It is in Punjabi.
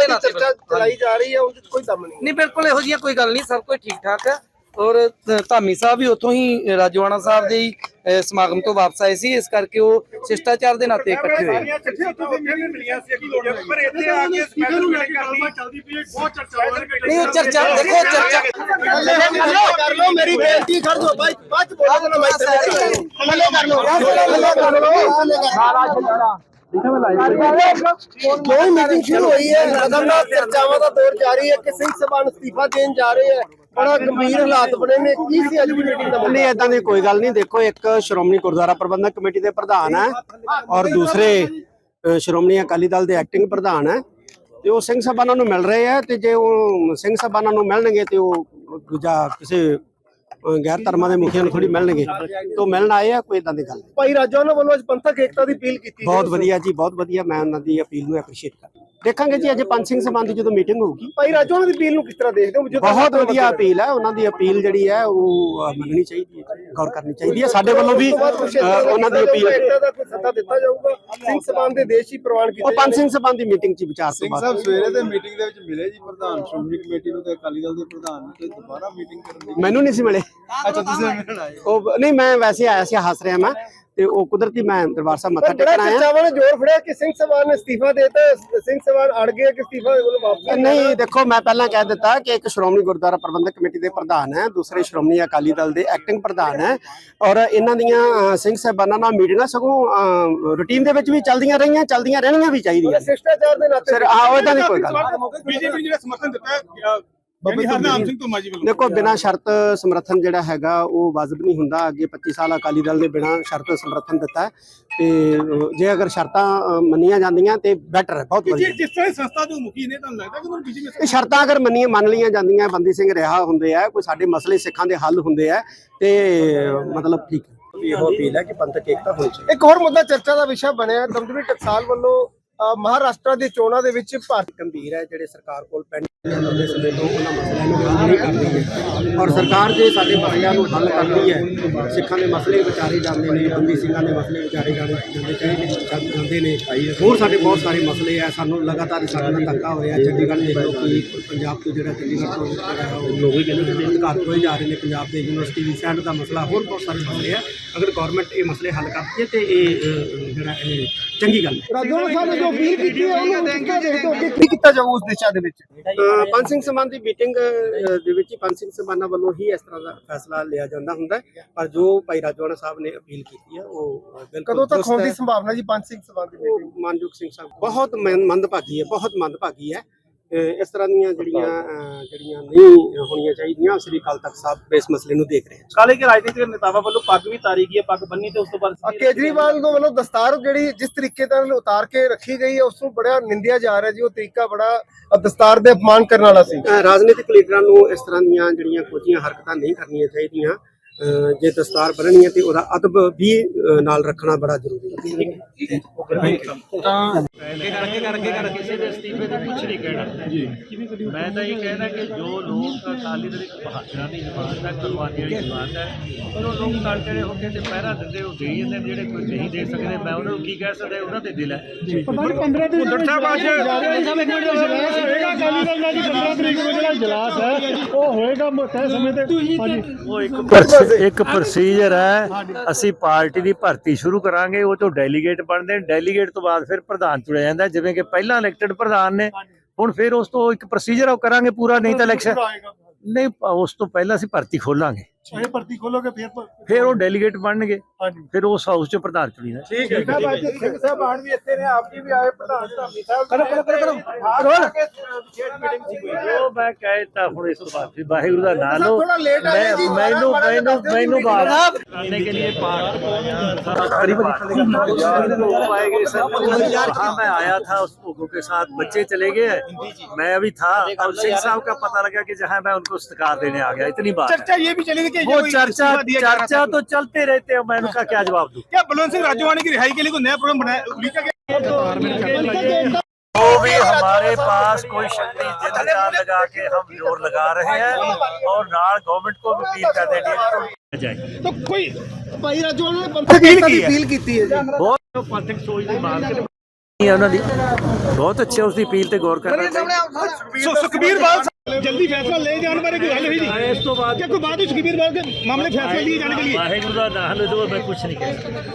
ਦੇ ਨਾਤੇ ਚਰਚਾ ਚਲਾਈ ਜਾ ਰਹੀ ਹੈ ਉਹਦੇ ਕੋਈ ਦਮ ਨਹੀਂ ਨਹੀਂ ਬਿਲਕੁਲ ਇਹੋ ਜਿਹੀਆਂ ਕੋਈ ਗੱਲ ਨਹੀਂ ਸਭ ਕੁਝ ਠੀਕ ਠਾਕ ਹੈ ਔਰ ਧਾਮੀ ਸਾਹਿਬ ਵੀ ਉੱਥੋਂ ਹੀ ਰਾਜਵਾਨਾ ਸਾਹਿਬ ਦੇ ਹੀ ਸਮਾਗਮ ਤੋਂ ਵਾਪਸ ਆਏ ਸੀ ਇਸ ਕਰਕੇ ਉਹ ਸ਼ਿਸ਼ਟਾਚਾਰ ਦੇ ਨਾਤੇ ਇਕੱਠੇ ਹੋਏ ਚਿੱਠੀਆਂ ਤੁਸੀਂ ਫਿਰ ਮਿਲੀਆਂ ਸੀ ਅੱਗੇ ਪਰ ਇੱਥੇ ਆ ਕੇ ਸਪੈਸ਼ਲ ਮੀਟਿੰਗ ਕਰਨੀ ਚੱਲਦੀ ਪਈ ਹੈ ਬਹੁਤ ਚਰਚਾ ਹੋ ਰਹੀ ਨਹੀਂ ਉਹ ਚਰਚਾ ਦੇਖੋ ਚਰਚਾ ਕਰ ਲਓ ਮੇਰੀ ਬੇਨਤੀ ਕਰ ਬਾਈ ਬਾਅਦ ਚ ਬੋਲੋ ਨਾ ਮੈਂ ਕਰ ਥੱਲੇ ਕਰ ਕੋਈ ਮੀਟਿੰਗ ਸ਼ੁਰੂ ਹੋਈ ਹੈ? ਲਗਾਤਾਰ ਚਰਚਾਵਾਂ ਦਾ ਦੌਰ ਜਾਰੀ ਹੈ ਕਿ ਸਿੰਘ ਸਭਾ ਨੂੰ ਅਸਤੀਫਾ ਦੇਣ ਜਾ ਰਹੇ ਹੈ। ਬੜਾ ਗੰਭੀਰ ਹਾਲਾਤ ਬਣੇ ਨੇ। ਕੀ ਸੀ ਅੱਜ ਦੀ ਮੀਟਿੰਗ ਦਾ ਨਹੀਂ ਇਦਾਂ ਦੀ ਕੋਈ ਗੱਲ ਨਹੀਂ। ਦੇਖੋ ਇੱਕ ਸ਼੍ਰੋਮਣੀ ਗੁਰਦੁਆਰਾ ਪ੍ਰਬੰਧਕ ਕਮੇਟੀ ਦੇ ਪ੍ਰਧਾਨ ਹੈ ਔਰ ਦੂਸਰੇ ਸ਼੍ਰੋਮਣੀ ਅਕਾਲੀ ਦਲ ਦੇ ਐਕਟਿੰਗ ਪ੍ਰਧਾਨ ਹੈ ਤੇ ਉਹ ਸਿੰਘ ਸਭਾਨਾਂ ਨੂੰ ਮਿਲ ਰਹੇ ਆ ਤੇ ਜੇ ਉਹ ਸਿੰਘ ਸਭਾਨਾਂ ਨੂੰ ਮਿਲਣਗੇ ਤੇ ਉਹ ਦੂਜਾ ਕਿਸੇ ਗੈਰ ਧਰਮਾਂ ਦੇ ਮੁਖੀਆਂ ਨੂੰ ਥੋੜੀ ਮਿਲਣਗੇ। ਤੋਂ ਮਿਲਣ ਆਏ ਆ ਕੋਈ ਇਦਾਂ ਦੀ ਗੱਲ ਭਾਈ ਰਾਜੋਨਾ ਵੱਲੋਂ ਅੱਜ ਪੰਥਕ ਏਕਤਾ ਦੀ ਅਪੀਲ ਕੀਤੀ ਬਹੁਤ ਵਧੀਆ ਜੀ ਬਹੁਤ ਵਧੀਆ। ਮੈਂ ਉਹਨਾਂ ਦੀ ਅਪੀਲ ਨੂੰ ਐਪਰੀਸ਼ੀਏਟ ਕਰਦਾ। ਦੇਖਾਂਗੇ ਜੀ ਅੱਜ ਪੰਜ ਸਿੰਘ ਸਭਾ ਦੀ ਜਦੋਂ ਮੀਟਿੰਗ ਹੋਊਗੀ। ਭਾਈ ਰਾਜੋਨਾ ਦੀ ਅਪੀਲ ਨੂੰ ਕਿਸ ਤਰ੍ਹਾਂ ਦੇਖਦੇ ਹੋ? ਜਦੋਂ ਬਹੁਤ ਵਧੀਆ ਅਪੀਲ ਹੈ ਉਹਨਾਂ ਦੀ ਅਪੀਲ ਜਿਹੜੀ ਹੈ ਉਹ ਮੰਨਣੀ ਚਾਹੀਦੀ ਹੈ ਗੌਰ ਕਰਨੀ ਚਾਹੀਦੀ ਹੈ। ਸਾਡੇ ਵੱਲੋਂ ਵੀ ਉਹਨਾਂ ਦੀ ਅਪੀਲ ਏਕਤਾ ਦਾ ਕੋਈ ਸੱਦਾ ਦਿੱਤਾ ਜਾਊਗਾ? ਸਿੰਘ ਸਭਾ ਦੇ ਦੇਸ਼ ਹੀ ਪ੍ਰਵਾਨ ਕੀਤੇ ਉਹ ਪੰਜ ਸਿੰਘ ਦੀ ਮੀਟਿੰਗ ਚ ਵਿਚਾਰ ਤੋਂ ਸਿੰਘ ਬਾਅਦ। ਸਾਹਿਬ ਸਵੇਰੇ ਦੇ ਮੀਟਿੰਗ ਦੇ ਵਿੱਚ ਮਿਲੇ ਜੀ ਪ੍ਰਧਾਨ ਸ਼੍ਰੋਮਣੀ ਕਮੇਟੀ ਨੂੰ ਤੇ ਅਕਾਲੀ ਦਲ ਦੇ ਪ੍ਰਧਾਨ ਨੂੰ ਤੇ ਦੁਬਾਰਾ ਮੀਟਿੰਗ ਕਰਨ ਦੀ ਮੈਨੂੰ ਨਹੀਂ ਸੀ ਮਿਲੇ। ਅੱਛਾ ਤੁਸੀਂ ਮਿਲਣ ਆਏ ਉਹ ਨਹੀਂ ਮੈਂ ਵੈਸੇ ਆਇਆ ਸੀ ਹੱਸ ਰਿਹਾ ਮੈਂ। ਤੇ ਉਹ ਕੁਦਰਤੀ ਮੈਂ ਦਰਬਾਰ ਸਾਹਿਬ ਮੱਥਾ ਟੇਕਣ ਆਇਆ ਚਰਚਾਵਾਂ ਨੇ ਜ਼ੋਰ ਫੜਿਆ ਕਿ ਸਿੰਘ ਸਭਾ ਨੇ ਅਸਤੀਫਾ ਦੇਤਾ ਸਿੰਘ ਸਭਾ ਅੜ ਗਏ ਕਿ ਅਸਤੀਫਾ ਉਹਨੂੰ ਵਾਪਸ ਨਹੀਂ ਦੇਖੋ ਮੈਂ ਪਹਿਲਾਂ ਕਹਿ ਦਿੱਤਾ ਕਿ ਇੱਕ ਸ਼੍ਰੋਮਣੀ ਗੁਰਦੁਆਰਾ ਪ੍ਰਬੰਧਕ ਕਮੇਟੀ ਦੇ ਪ੍ਰਧਾਨ ਹੈ ਦੂਸਰੇ ਸ਼੍ਰੋਮਣੀ ਅਕਾਲੀ ਦਲ ਦੇ ਐਕਟਿੰਗ ਪ੍ਰਧਾਨ ਹੈ ਔਰ ਇਹਨਾਂ ਦੀਆਂ ਸਿੰਘ ਸਾਹਿਬਾਨਾਂ ਨਾਲ ਮੀਟਿੰਗਾਂ ਸਗੋਂ ਰੂਟੀਨ ਦੇ ਵਿੱਚ ਵੀ ਚੱਲਦੀਆਂ ਰਹੀਆਂ ਚੱਲਦੀਆਂ ਰਹਿਣੀਆਂ ਵੀ ਚਾਹੀਦੀਆਂ। ਸ਼ਿਸ਼ਟਾਚਾਰ ਦੇ ਨਾਤੇ ਸਰ ਆਹ ਇਦਾਂ ਦੀ ਕੋਈ ਗੱਲ ਨਹੀਂ। ਬੀਜੇਪੀ ਜਿਹੜਾ ਸਮਰਥਨ ਦਿੱਤਾ ਹੈ ਬੱਬੀ ਹਰਨਾਮ ਸਿੰਘ ਧੁਮਾ ਜੀ ਵੱਲੋਂ। ਦੇਖੋ ਬਿਨਾਂ ਸ਼ਰਤ ਸਮਰਥਨ ਜਿਹੜਾ ਹੈਗਾ ਉਹ ਵਾਜਬ ਨਹੀਂ ਹੁੰਦਾ। ਅੱਗੇ 25 ਸਾਲ ਅਕਾਲੀ ਦਲ ਨੇ ਬਿਨਾਂ ਸ਼ਰਤ ਸਮਰਥਨ ਦਿੱਤਾ ਹੈ। ਤੇ ਜੇ ਅਗਰ ਸ਼ਰਤਾਂ ਮੰਨੀਆਂ ਜਾਂਦੀਆਂ ਤੇ ਬੈਟਰ ਹੈ ਬਹੁਤ ਵਧੀਆ। ਜਿਸ ਤਰ੍ਹਾਂ ਸੰਸਥਾ ਦੇ ਮੁਖੀ ਨੇ ਤੁਹਾਨੂੰ ਲੱਗਦਾ ਕਿ ਉਹਨਾਂ ਬੀਜੇਪੀ ਇਹ ਸ਼ਰਤਾਂ ਅਗਰ ਮੰਨੀਆਂ ਮੰਨ ਲਈਆਂ ਜਾਂਦੀਆਂ ਬੰਦੀ ਸਿੰਘ ਰਿਹਾ ਹੁੰਦੇ ਆ ਕੋਈ ਸਾਡੇ ਮਸਲੇ ਸਿੱਖਾਂ ਦੇ ਹੱਲ ਹੁੰਦੇ ਆ ਤੇ ਮਤਲਬ ਠੀਕ ਹੈ। ਇਹੋ ਅਪੀਲ ਹੈ ਕਿ ਪੰਥਕ ਏਕਤਾ ਹੋਣੀ ਚਾਹੀਦੀ ਇੱਕ ਹੋਰ ਮੁੱਦਾ ਚਰਚਾ ਦਾ ਵਿਸ਼ਾ ਬਣਿਆ। ਦਮਦਮੀ ਟਕਸਾਲ ਵੱਲੋਂ ਮਹਾਰਾਸ਼ਟਰ ਦੀ ਚੋਣਾਂ ਦੇ ਵਿੱਚ ਭਾਰਤ ਗੰਭੀਰ ਹੈ ਜਿਹੜੇ ਸਰਕਾਰ ਕੋਲ ਪੈਂਡਿੰਗ ਲੰਬੇ ਸਮੇਂ ਤੋਂ ਉਹਨਾਂ ਮਸਲਿਆਂ ਨੂੰ ਹੱਲ ਨਹੀਂ ਕਰ ਰਹੀ ਹੈ ਔਰ ਸਰਕਾਰ ਜੇ ਸਾਡੇ ਮਸਲਿਆਂ ਨੂੰ ਹੱਲ ਕਰਦੀ ਹੈ ਸਿੱਖਾਂ ਦੇ ਮਸਲੇ ਵਿਚਾਰੇ ਜਾਂਦੇ ਨੇ ਬੰਦੀ ਸਿੰਘਾਂ ਦੇ ਮਸਲੇ ਵਿਚਾਰੇ ਜਾਣੇ ਜਾਂਦੇ ਚਾਹੀਦੇ ਚੱਲ ਜਾਂਦੇ ਨੇ। ਹੋਰ ਸਾਡੇ ਬਹੁਤ ਸਾਰੇ ਮਸਲੇ ਆ ਸਾਨੂੰ ਲਗਾਤਾਰ ਸਾਡੇ ਨਾਲ ਧੱਕਾ ਹੋ ਰਿਹਾ ਚੰਡੀਗੜ੍ਹ ਦੇਖ ਲਓ ਕਿ ਪੰਜਾਬ ਤੋਂ ਜਿਹੜਾ ਚੰਡੀਗੜ੍ਹ ਤੋਂ ਜਿਹੜਾ ਹੈ ਉਹ ਲੋਕ ਵੀ ਕਹਿੰਦੇ ਨੇ ਅਧਿਕਾਰ ਕੋਈ ਜਾ ਰਹੇ ਨੇ ਪੰਜਾਬ ਦੇ ਯੂਨੀਵਰਸਿਟੀ ਦੀ ਸੈਂਡ ਦਾ ਮਸਲਾ ਹੋਰ ਬਹੁਤ ਸਾਰੇ ਮਸਲੇ ਆ। ਅਗਰ ਗਵਰਨਮੈਂਟ ਇਹ ਮਸਲੇ ਹੱਲ ਕਰਦੀ ਹੈ ਤੇ ਇਹ ਜਿਹੜਾ ਇਹ ਚੰਗੀ ਗੱਲ ਹੈ। ਨੇ ਜੋ ਅਪੀਲ ਕੀਤੀ ਹੈ ਉਹਨੂੰ ਕਿਸ ਤਰ੍ਹਾਂ ਦੇਖਦੇ ਹੋ ਕਿ ਕੀ ਕੀਤਾ ਜਾਊ ਉਸ ਦਿਸ਼ਾ ਦੇ ਵਿੱਚ ਅ, ਪੰਜ ਸਿੰਘ ਸਮਾਨ ਦੀ ਮੀਟਿੰਗ ਦੇ ਵਿੱਚ ਹੀ ਪੰਜ ਸਿੰਘ ਸਮਾਨਾਂ ਵੱਲੋਂ ਹੀ ਇਸ ਤਰ੍ਹਾਂ ਦਾ ਫੈਸਲਾ ਲਿਆ ਜਾਂਦਾ ਹੁੰਦਾ ਹੈ। ਪਰ ਜੋ ਭਾਈ ਰਾਜਵਾਨਾ ਸਾਹਿਬ ਨੇ ਅਪੀਲ ਕੀਤੀ ਹੈ ਉਹ ਬਿਲਕੁਲ ਕਦੋਂ ਤੱਕ ਦੁਰਸਤ ਹੋਣ ਦੀ ਹੈ। ਸੰਭਾਵਨਾ ਜੀ ਪੰਜ ਸਿੰਘ ਸਭਾ ਦੀ ਉਹ ਮਾਨਯੋਗ ਸਿੰਘ ਸਾਹਿਬ ਬਹੁਤ ਮੰਦ- ਮੰਦਭਾਗੀ ਹੈ ਬਹੁਤ ਮੰਦਭਾਗੀ ਹੈ ਇਸ ਤਰ੍ਹਾਂ ਦੀਆਂ ਜਿਹੜੀਆਂ ਜਿਹੜੀਆਂ ਨਹੀਂ ਹੋਣੀਆਂ ਚਾਹੀਦੀਆਂ ਸ੍ਰੀ ਅਕਾਲ ਤਖਤ ਸਾਹਿਬ ਇਸ ਮਸਲੇ ਨੂੰ ਦੇਖ ਰਹੇ ਹਨ। ਕਾਲੇ ਕੇ ਰਾਜਨੀਤਿਕ ਨੇਤਾਵਾਂ ਵੱਲੋਂ ਪੱਗ ਵੀ ਤਾਰੀ ਗਈ ਹੈ ਪੱਗ ਬੰਨੀ ਤੇ ਉਸ ਤੋਂ ਬਾਅਦ ਕੇਜਰੀਵਾਲ ਨੂੰ ਵੱਲੋਂ ਦਸਤਾਰ ਜਿਹੜੀ ਜਿਸ ਤਰੀਕੇ ਨਾਲ ਉਤਾਰ ਕੇ ਰੱਖੀ ਗਈ ਹੈ ਉਸ ਨੂੰ ਬੜਾ ਨਿੰਦਿਆ ਜਾ ਰਿਹਾ ਜੀ ਉਹ ਤਰੀਕਾ ਬੜਾ ਦਸਤਾਰ ਦੇ ਅਪਮਾਨ ਕਰਨ ਵਾਲਾ ਸੀ। ਰਾਜਨੀਤਿਕ ਲੀਡਰਾਂ ਨੂੰ ਇਸ ਤਰ੍ਹਾਂ ਦੀਆਂ ਜਿਹੜੀਆਂ ਕੋਝੀਆਂ ਹਰਕਤਾਂ ਨਹੀਂ ਕਰਨੀਆਂ ਚਾਹੀਦੀਆਂ। ਜੇ ਦਸਤਾਰ ਬੰਨਣੀ ਹੈ ਤੇ ਉਹਦਾ ਅਦਬ ਵੀ ਨਾਲ ਰੱਖਣਾ ਬੜਾ ਜ਼ਰੂਰੀ ਹੈ। ਕਿਸੇ ਦੇ ਅਸਤੀਫੇ ਤੇ ਕੁਝ ਨਹੀਂ ਕਹਿਣਾ। ਜੀ। ਮੈਂ ਤਾਂ ਇਹ ਕਹਿਣਾ ਕਿ ਜੋ ਲੋਕ ਅਕਾਲੀ ਦਲ ਇੱਕ ਬਹਾਦਰਾਂ ਦੀ ਜਮਾਤ ਹੈ ਕੁਰਬਾਨੀਆਂ ਦੀ ਜਮਾਤ ਹੈ ਪਰ ਉਹ ਲੋਕ ਨਾਲ ਜਿਹੜੇ ਹੋ ਕੇ ਤੇ ਪਹਿਰਾ ਦਿੰਦੇ ਉਹ ਦੇ ਜਾਂਦੇ ਨੇ, ਜਿਹੜੇ ਕੋਈ ਨਹੀਂ ਦੇ ਸਕਦੇ। ਮੈਂ ਉਹਨਾਂ ਨੂੰ ਕੀ ਕਹਿ ਸਕਦਾ ਉਹਨਾਂ ਦੇ ਦਿਲ ਹੈ। ਉਧਰ ਸਾਹਿਬ ਅੱਜ ਉਹ ਇੱਕ ਇੱਕ ਪ੍ਰੋਸੀਜਰ ਹੈ ਅਸੀਂ ਪਾਰਟੀ ਦੀ ਭਰਤੀ ਸ਼ੁਰੂ ਕਰਾਂਗੇ ਉਹ ਤੋਂ ਡੈਲੀਗੇਟ ਬਣਦੇ ਨੇ। ਡੈਲੀਗੇਟ ਤੋਂ ਬਾਅਦ ਫਿਰ ਪ੍ਰਧਾਨ ਚੁਣਿਆ ਜਾਂਦਾ ਜਿਵੇਂ ਕਿ ਪਹਿਲਾਂ ਇਲੈਕਟਡ ਪ੍ਰਧਾਨ ਨੇ ਹੁਣ ਫਿਰ ਉਸ ਤੋਂ ਇੱਕ ਪ੍ਰੋਸੀਜਰ ਉਹ ਕਰਾਂਗੇ ਪੂਰਾ ਨਹੀਂ ਤਾਂ ਇਲੈਕਸ਼ਨ ਨਹੀਂ ਉਸ ਤੋਂ ਪਹਿਲਾਂ ਅਸੀਂ ਭਰਤੀ ਖੋਲਾਂਗੇ। ਇਹ ਭਰਤੀ ਖੋਲੋਗੇ ਫਿਰ ਫਿਰ ਉਹ ਡੈਲੀਗੇਟ ਬਣਨਗੇ ਹਾਂਜੀ ਫਿਰ ਉਸ ਹਾਊਸ 'ਚ ਪ੍ਰਧਾਨ ਚੁਣੀਦਾ ਠੀਕ ਹੈ ਸਾਹਿਬ ਅੱਜ ਸਿੰਘ ਸਾਹਿਬ ਆਣ ਵੀ ਇੱਥੇ ਨੇ ਆਪ ਜੀ ਵੀ ਆਏ ਪ੍ਰਧਾਨ ਧਾਮੀ ਸਾਹਿਬ ਕਰੋ ਕਰੋ ਕਰੋ ਮੀਟਿੰਗ ਸੀ ਕੋਈ ਉਹ ਮੈਂ ਕਹਿ ਦਿੱਤਾ ਹੁਣ ਇਸ ਤੋਂ ਬਾਅਦ ਫਿਰ ਵਾਹਿਗੁਰੂ ਦਾ ਨਾਮ ਲਓ ਥੋੜਾ late ਆ ਗਏ ਜੀ, ਮੈਂ- ਮੈਨੂੰ ਬਾਰਾਂ- ਮੈਨੂੰ ਬਾਰਾਂ ਮੈਨੂੰ ਬਾਤ ਸਾਹਿਬ। करने के लिए पाठ लोग आएंगे सब हाँ मैं आया था उस लोगों के साथ बच्चे चले गए मैं अभी था अब सिंह साहब का पता लगा कि जहाँ मैं उनको सत्कार देने आ गया इतनी बात है। चर्चा ये भी चलेगी कि वो जो चर्चा इस्तीफा दिया जा रहा चर्चा था, तो चलते रहते हैं मैं उनका क्या जवाब दूं क्या बलवंत सिंह राजवानी की रिहाई के लिए कोई नया प्रोग्राम बनाया लिखा गया जो भी हमारे पास कोई शक्ति जिन जान लगा के हम जोर लगा रहे हैं और नाल गवर्नमेंट को भी अपील कर देंगे जाए तो कोई ਭਾਈ ਰਾਜੋਨਾ ਨੇ ਪੰਥਕ ਏਕਤਾ ਦੀ ਅਪੀਲ ਕੀਤੀ ਹੈ ਜੀ ਬਹੁਤ ਪੰਥਕ ਸੋਚ ਦੀ ਮਾਰ ਕੇ ਹੈ ਉਹਨਾਂ ਦੀ ਬਹੁਤ ਅੱਛਾ ਉਸ ਦੀ ਅਪੀਲ ਤੇ ਗੌਰ ਕਰਨਾ ਚਾਹੀਦਾ ਸੁਖਬੀਰ ਬਾਲ ਜਲਦੀ ਫੈਸਲਾ ਲੈ ਜਾਣ ਬਾਰੇ ਕੋਈ ਹੱਲ ਹੋਈ ਨਹੀਂ। ਇਸ ਤੋਂ ਬਾਅਦ ਕਿ ਕੋਈ ਬਾਅਦ ਵਿੱਚ ਕਬੀਰ ਬਾਗ ਦੇ ਮਾਮਲੇ ਫੈਸਲੇ ਲਈ ਜਾਣ ਦੇ ਲਈ ਵਾਹਿਗੁਰੂ ਦਾ ਨਾਮ ਲਓ ਮੈਂ ਕੁਝ ਨਹੀਂ ਕਹਿ ਸਕਦਾ।